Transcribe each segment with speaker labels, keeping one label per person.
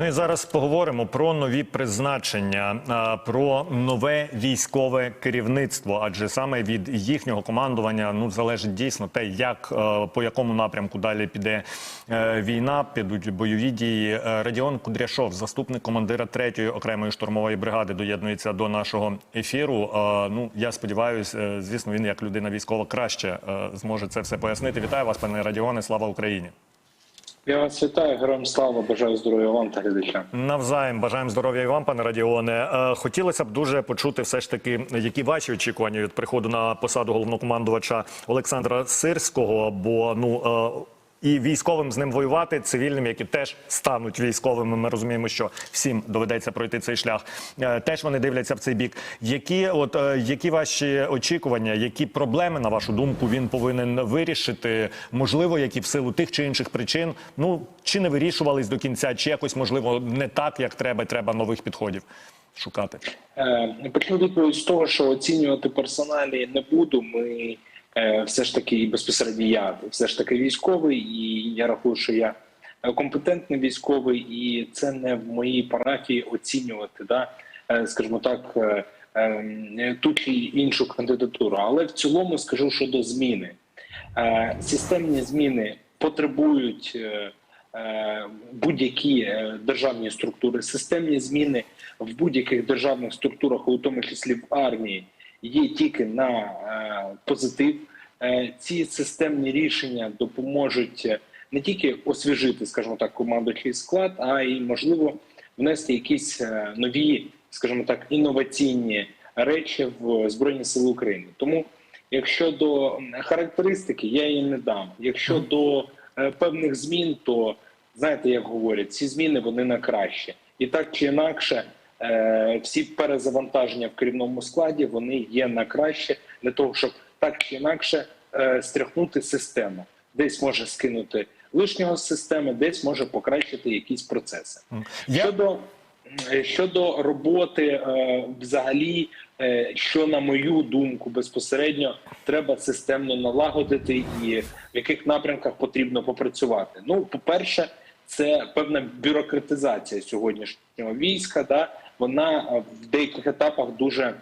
Speaker 1: Ну і зараз поговоримо про нові призначення, про нове військове керівництво. Адже саме від їхнього командування ну залежить дійсно те, як е, по якому напрямку далі піде е, війна, підуть бойові дії. Е, Радіон Кудряшов, заступник командира 3-ї окремої штурмової бригади, доєднується до нашого ефіру. Ну я сподіваюся, звісно, він як людина військова краще зможе це все пояснити. Вітаю вас, пане Радіоне. Слава Україні.
Speaker 2: Я вас вітаю, героям слава, бажаю здоров'я вам та глядачам.
Speaker 1: Навзаєм бажаємо здоров'я і вам, пане Радіоне. Е, Хотілося б дуже почути, все ж таки, які ваші очікування від приходу на посаду головнокомандувача Олександра Сирського. Бо ну е, і військовим з ним воювати, цивільним, які теж стануть військовими. Ми розуміємо, що всім доведеться пройти цей шлях. Е, Теж вони дивляться в цей бік. Які, от е, які ваші очікування, які проблеми, на вашу думку, він повинен вирішити? Можливо, які в силу тих чи інших причин, ну чи не вирішувались до кінця, чи якось можливо не так, як треба, треба нових підходів шукати.
Speaker 2: Е, Почну відповідь з того, що оцінювати персоналі не буду. Ми все ж таки і безпосередньо я все ж таки військовий, і я рахую, що я е, компетентний військовий, і це не в моїй парафії оцінювати, да, е, скажімо так, е, е, ту чи іншу кандидатуру. Але в цілому скажу щодо зміни. Е, Системні зміни потребують. е, е, Будь-які е, державні структури, системні зміни в будь-яких державних структурах, у тому числі в армії, є тільки на е, позитив. Е, Ці системні рішення допоможуть е, не тільки освіжити, скажімо так, командуючий склад, а й можливо внести якісь нові, скажімо так, інноваційні речі в Збройні Сили України. Тому, якщо до характеристики, я її не дам. Якщо до певних змін, то знаєте, як говорять, ці зміни вони на краще, і так чи інакше, всі перезавантаження в керівному складі вони є на краще для того, щоб так чи інакше е, стряхнути систему. Десь може скинути лишнього з системи, десь може покращити якісь процеси. Щодо е, щодо роботи, е, взагалі, е, що на мою думку безпосередньо треба системно налагодити, і в яких напрямках потрібно попрацювати. Ну, по-перше, це певна бюрократизація сьогоднішнього війська. Да? Вона е, в деяких етапах дуже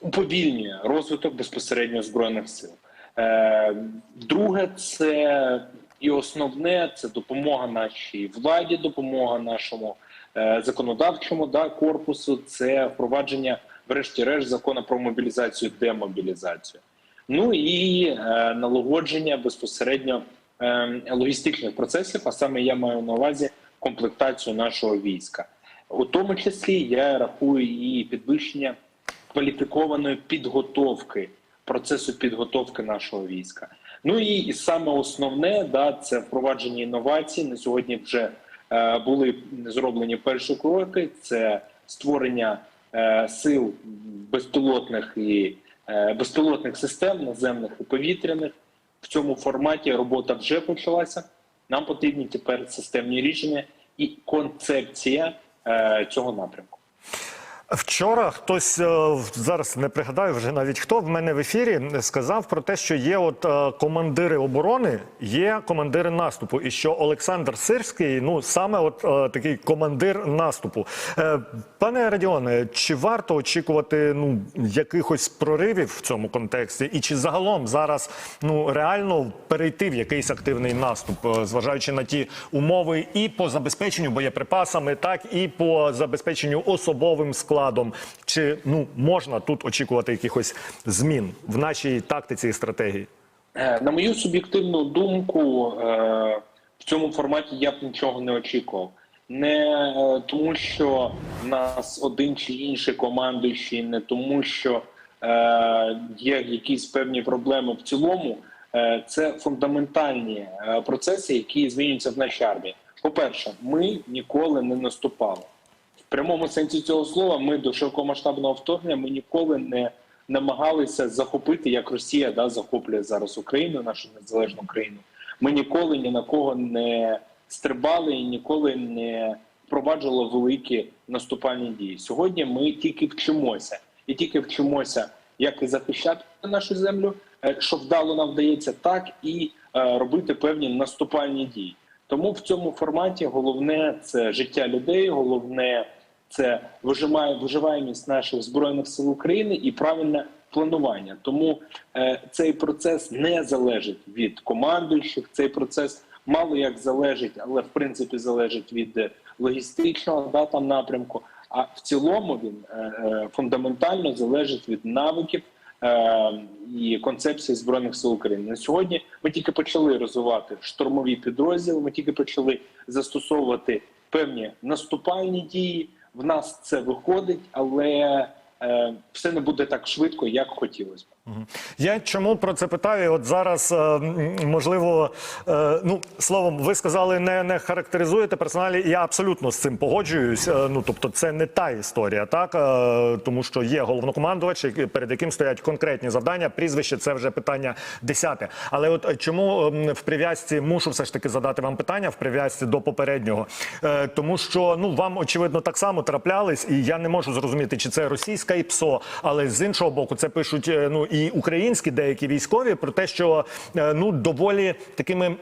Speaker 2: уповільнює розвиток безпосередньо збройних сил. Е, Друге, це і основне це допомога нашій владі, допомога нашому е, законодавчому да, корпусу, це впровадження, врешті-решт, закону про мобілізацію, демобілізацію. Ну і налагодження безпосередньо е, логістичних процесів, а саме я маю на увазі комплектацію нашого війська. У тому числі я рахую і підвищення кваліфікованої підготовки процесу підготовки нашого війська. Ну і, і саме основне да це впровадження інновацій. На сьогодні вже е, були зроблені перші кроки. Це створення е, сил безпілотних і е, безпілотних систем наземних і повітряних. В цьому форматі робота вже почалася. Нам потрібні тепер системні рішення і концепція цього напрямку.
Speaker 1: Вчора хтось е, зараз не пригадаю вже навіть хто в мене в ефірі сказав про те, що є от е, командири оборони, є командири наступу, і що Олександр Сирський, ну саме от е, такий командир наступу. Пане Радіоне, чи варто очікувати ну якихось проривів в цьому контексті, і чи загалом зараз ну реально перейти в якийсь активний наступ, зважаючи на ті умови і по забезпеченню боєприпасами, так і по забезпеченню особовим складом, чи ну можна тут очікувати якихось змін в нашій тактиці і стратегії?
Speaker 2: Е, На мою суб'єктивну думку, е, в цьому форматі я б нічого не очікував. Не е, тому, що нас один чи інший командуючий, не тому, що є якісь певні проблеми в цілому. Це фундаментальні процеси, які змінюються в нашій армії. По-перше, ми ніколи не наступали. Прямому сенсі цього слова ми до широкомасштабного вторгнення ми ніколи не намагалися захопити, як Росія да, захоплює зараз Україну, нашу незалежну країну. Ми ніколи ні на кого не стрибали і ніколи не впроваджували великі наступальні дії. Сьогодні ми тільки вчимося і тільки вчимося, як і захищати нашу землю, е, що вдало нам вдається, так і е, робити певні наступальні дії. Тому в цьому форматі головне це життя людей, головне це вижимає виживаємість наших збройних сил України і правильне планування. Тому е, цей процес не залежить від командуючих. Цей процес мало як залежить, але в принципі залежить від е, логістичного да, там напрямку. А в цілому він е, е, фундаментально залежить від навиків е, і концепції збройних сил України. На сьогодні ми тільки почали розвивати штурмові підрозділи. Ми тільки почали застосовувати певні наступальні дії. В нас це виходить, але е, все не буде так швидко, як хотілося б.
Speaker 1: Я чому про це питаю? От зараз е, можливо, е, ну словом, ви сказали, не, не характеризуєте персоналі. і Я абсолютно з цим погоджуюсь. Е, Ну тобто, це не та історія, так тому що є головнокомандувач, перед яким стоять конкретні завдання. Прізвище це вже питання десяте. Але от чому в прив'язці мушу все ж таки задати вам питання в прив'язці до попереднього, тому що ну вам очевидно так само траплялись, і я не можу зрозуміти, чи це російська ІПСО, але з іншого боку, це пишуть ну і українські деякі військові про те, що е, ну доволі такими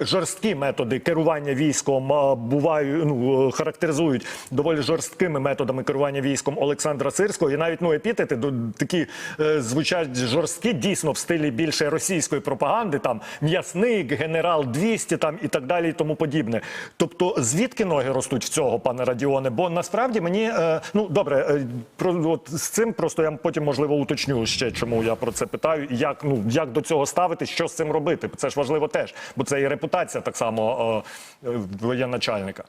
Speaker 1: жорсткі методи керування військом бувають, ну е, характеризують доволі жорсткими методами керування військом Олександра Сирського, і навіть ну епітети до такі е, звучать жорсткі, дійсно в стилі більше російської пропаганди, там м'ясник, генерал 200 там і так далі, і тому подібне. Тобто, звідки ноги ростуть в цього, пане Радіоне? Бо насправді мені ну добре, про от з цим просто я потім можливо уточню ще, чому я про це питаю, як ну як до цього ставити, що з цим робити. Це ж важливо теж, бо це і репутація так само е, воєначальника.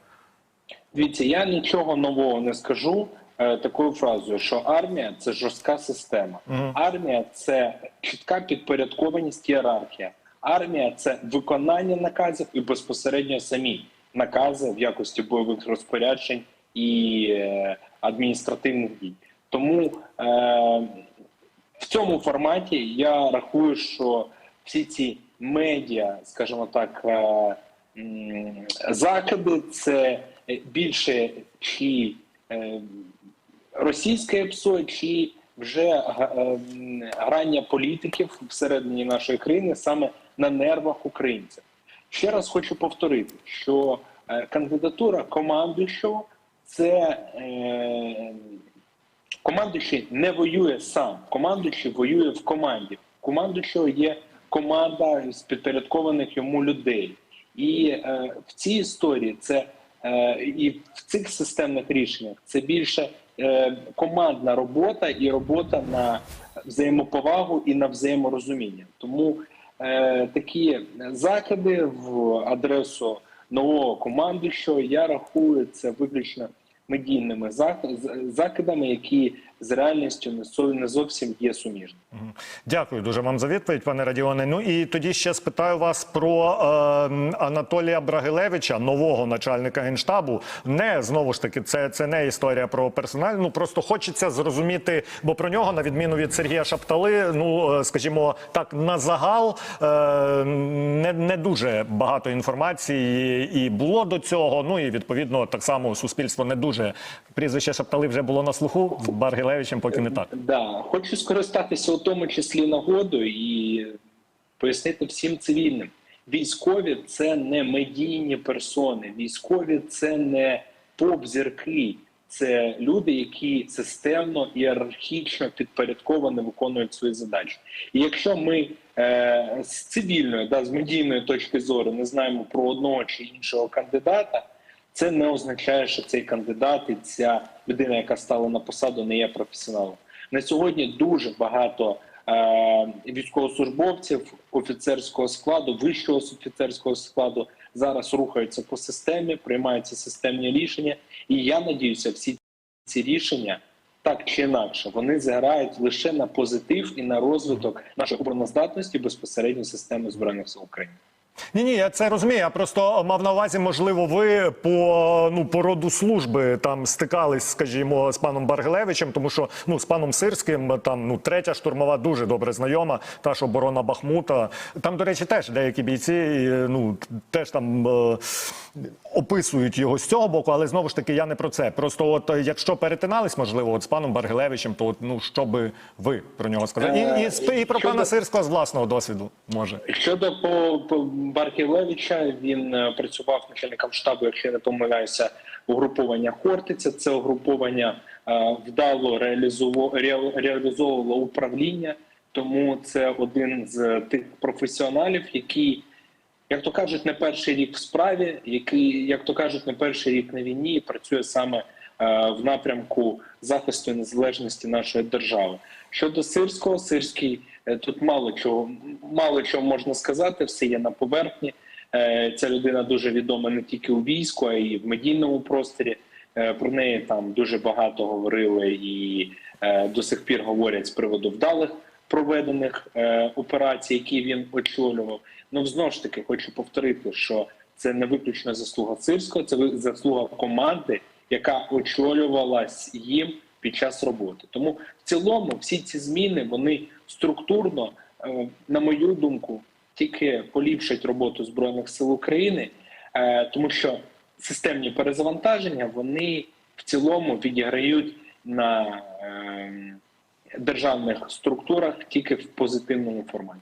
Speaker 2: Дивіться, я нічого нового не скажу е, такою фразою, що армія це жорстка система. Армія це чітка підпорядкованість ієрархія. Армія це виконання наказів і безпосередньо самі накази в якості бойових розпоряджень і е, адміністративних дій. Тому е, в цьому форматі я рахую, що всі ці медіа, скажімо так, е, закиди це більше чи е, російське ПСО, чи вже е, грання політиків всередині нашої країни саме на нервах українців. Ще раз хочу повторити, що кандидатура командуючого це командуючий не воює сам, командуючий воює в команді. Командуючого є команда з підпорядкованих йому людей. І е, в цій історії це е, і в цих системних рішеннях це більше е, командна робота і робота на взаємоповагу і на взаєморозуміння. Тому е, такі закиди в адресу нового командуючого я рахую це виключно медійними зак- закидами, які з реальністю не не зовсім є суміжними.
Speaker 1: Дякую дуже вам за відповідь, пане Радіоне. Ну і тоді ще спитаю вас про е, Анатолія Брагилевича, нового начальника генштабу. Не знову ж таки, це, це не історія про персональ. Ну просто хочеться зрозуміти, бо про нього, на відміну від Сергія Шаптали, ну е, скажімо так, на загал е, не, не дуже багато інформації і було до цього. Ну і відповідно так само суспільство не дуже прізвище Шаптали вже було на слуху з Баргилевичем, поки не так.
Speaker 2: Да, хочу скористатися у тому числі нагодою і пояснити всім цивільним. Військові це не медійні персони, військові це не поп-зірки, це люди, які системно ієрархічно підпорядковано виконують свої задачі. І якщо ми е, з цивільної, да, з медійної точки зору не знаємо про одного чи іншого кандидата, це не означає, що цей кандидат і ця людина, яка стала на посаду, не є професіоналом. На сьогодні дуже багато е, військовослужбовців офіцерського складу, вищого офіцерського складу зараз рухаються по системі, приймаються системні рішення. І я надіюся, всі ці рішення так чи інакше вони зіграють лише на позитив і на розвиток нашої обороноздатності безпосередньо системи збройних сил України.
Speaker 1: Ні, ні, я це розумію. Я просто мав на увазі, можливо, ви по ну по роду служби там стикались, скажімо, з паном Баргилевичем, тому що ну з паном Сирським там ну третя штурмова дуже добре знайома. Та ж оборона Бахмута. Там, до речі, теж деякі бійці, ну теж там е, описують його з цього боку, але знову ж таки я не про це. Просто, от е, якщо перетинались, можливо, от з паном Баргилевичем, то от, ну що би ви про нього сказали? І, і, з- і про
Speaker 2: Щодо-
Speaker 1: пана Сирського з власного досвіду може.
Speaker 2: Щодо по, по Барківлевича, він е, працював начальником штабу, якщо я не помиляюся, угруповання Хортиця. Це угруповання е, вдало реалізовувало, реал- управління, тому це один з тих професіоналів, які, як то кажуть, не перший рік в справі, який, як то кажуть, не перший рік на війні і працює саме е, в напрямку захисту незалежності нашої держави. Щодо сирського, сирський тут мало чого мало чого можна сказати, все є на поверхні. Е, Ця людина дуже відома не тільки у війську, а й в медійному просторі. Е, Про неї там дуже багато говорили і е, до сих пір говорять з приводу вдалих проведених е, операцій, які він очолював. Ну знову ж таки хочу повторити, що це не виключно заслуга сирського, це заслуга команди, яка очолювалась їм під час роботи. Тому в цілому всі ці зміни вони структурно, е, на мою думку, тільки поліпшать роботу збройних сил України, е, тому що системні перезавантаження вони в цілому відіграють на е, державних структурах тільки в позитивному форматі.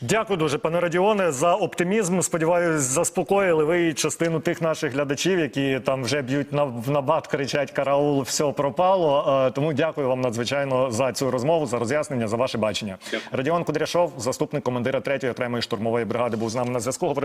Speaker 1: Дякую дуже, пане Радіоне, за оптимізм. Сподіваюсь, заспокоїли ви частину тих наших глядачів, які там вже б'ють на в набат, кричать караул, все пропало. Е, Тому дякую вам надзвичайно за цю розмову, за роз'яснення, за ваше бачення. Радіон Кудряшов, заступник командира 3-ї окремої штурмової бригади, був з нами на зв'язку. Говорили